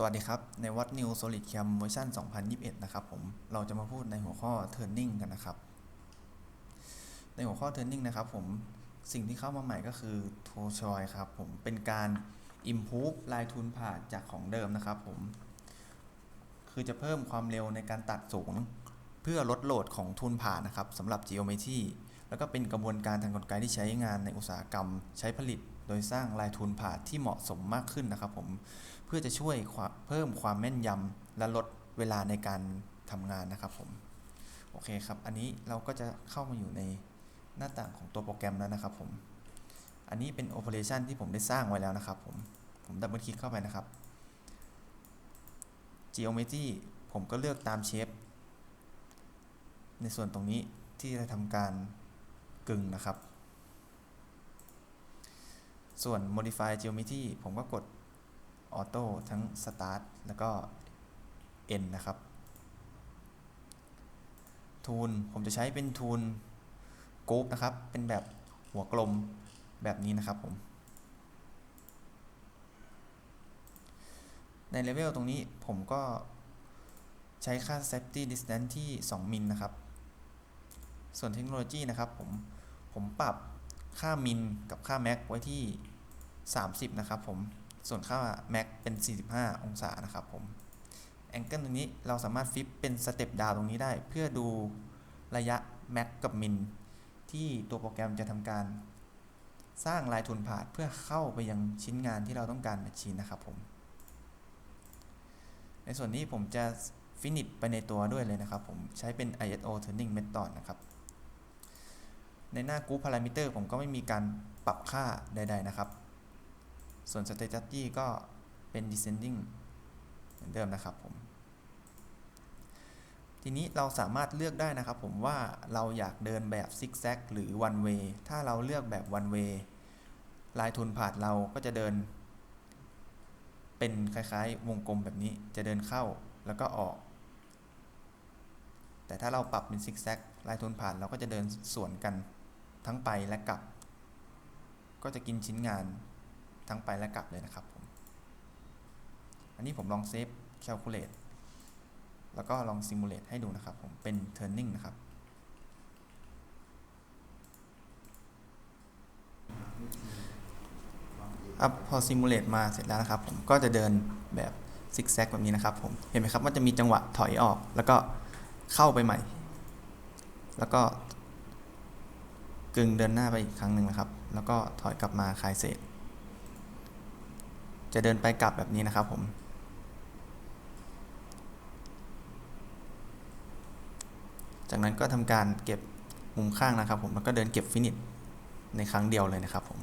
สวัสดีครับ ในวัด New Solid Cam เวอร์ชัน2021 นะครับผม เราจะมาพูดในหัวข้อ Turning กันนะครับ ในหัวข้อ Turning นะครับผม สิ่งที่เข้ามาใหม่ก็คือ t o c h o i ครับผม เป็นการ Improve ลายทุนผ่านจากของเดิมนะครับผม คือจะเพิ่มความเร็วในการตัดสูง เพื่อลดโหลดของทุนผ่านนะครับสำหรับ Geometry แล้วก็เป็นกระบวนการทางกลไกที่ใช้งานในอุตสาหกรรม ใช้ผลิต โดยสร้างลายทุนผ่าที่เหมาะสมมากขึ้นนะครับผม เพื่อจะช่วยเพิ่มความแม่นยำและลดเวลาในการทำงานนะครับผม โอเคครับ อันนี้เราก็จะเข้ามาอยู่ในหน้าต่างของตัวโปรแกรมแล้วนะครับผม อันนี้เป็นโอเปอเรชันที่ผมได้สร้างไว้แล้วนะครับผม ผมดับเบิลคลิกเข้าไปนะครับ Geometry ผมก็เลือกตามเชฟในส่วนตรงนี้ที่จะทำการกึ่งนะครับ ส่วน modify geometry ผมก็กด auto ทั้ง start แล้วก็ end นะครับ ทูลผมจะใช้เป็นทูลกรุ๊ปนะครับ เป็นแบบหัวกลมแบบนี้นะครับผม ในเลเวลตรงนี้ผมก็ใช้ค่า safety distance ที่ 2 มิลนะครับ ส่วนเทคโนโลยีนะครับผม ผมปรับ ค่ามินกับค่าแม็กไว้ที่ 30 นะครับผม ส่วนค่าแม็กเป็น 45 องศานะครับผม แองเกิลตรงนี้เราสามารถฟิปเป็นสเต็ปดาวตรงนี้ได้ เพื่อดูระยะแม็กกับมินที่ตัวโปรแกรมจะทำการ สร้างลายทุนผ่านเพื่อเข้าไปยังชิ้นงานที่เราต้องการแมชชีนนะครับผม ในส่วนนี้ผมจะฟินิชไปในตัวด้วยเลยนะครับผม ใช้เป็น ISO Turning Method นะครับ ในหน้า Group Parameter ผมก็ไม่มีการปรับค่าใด ๆ นะครับ ส่วน Strategy ก็เป็น descending เหมือนเดิมนะครับผม ทีนี้เราสามารถเลือกได้นะครับผมว่าเราอยากเดินแบบ zig zag หรือ one way ถ้าเราเลือกแบบ one way ลายทุนผ่านเราก็จะเดิน เป็นคล้าย ๆ วงกลมแบบนี้จะเดินเข้าแล้วก็ออก แต่ถ้าเราปรับเป็น zig zag ลายทุนผ่านเราก็จะเดินสวนกัน ทั้งไปและกลับ ก็จะกินชิ้นงานทั้งไปและกลับเลยนะครับผมอันนี้ผมลองเซฟ calculate แล้วก็ลอง simulate ให้ดูนะครับผมเป็น turning นะครับอัพพอ simulate มาเสร็จแล้วนะครับผมก็จะเดินแบบซิกแซกแบบนี้นะครับผมเห็นไหมครับว่าจะมีจังหวะถอยออกแล้วก็เข้าไปใหม่ แล้วก็ กึ่งเดินหน้าไปอีกครั้งหนึ่งนะครับ แล้วก็ถอยกลับมาคลายเศษ จะเดินไปกลับแบบนี้นะครับผม จากนั้นก็ทำการเก็บมุมข้างนะครับผม แล้วก็เดินเก็บฟินิชในครั้งเดียวเลยนะครับผม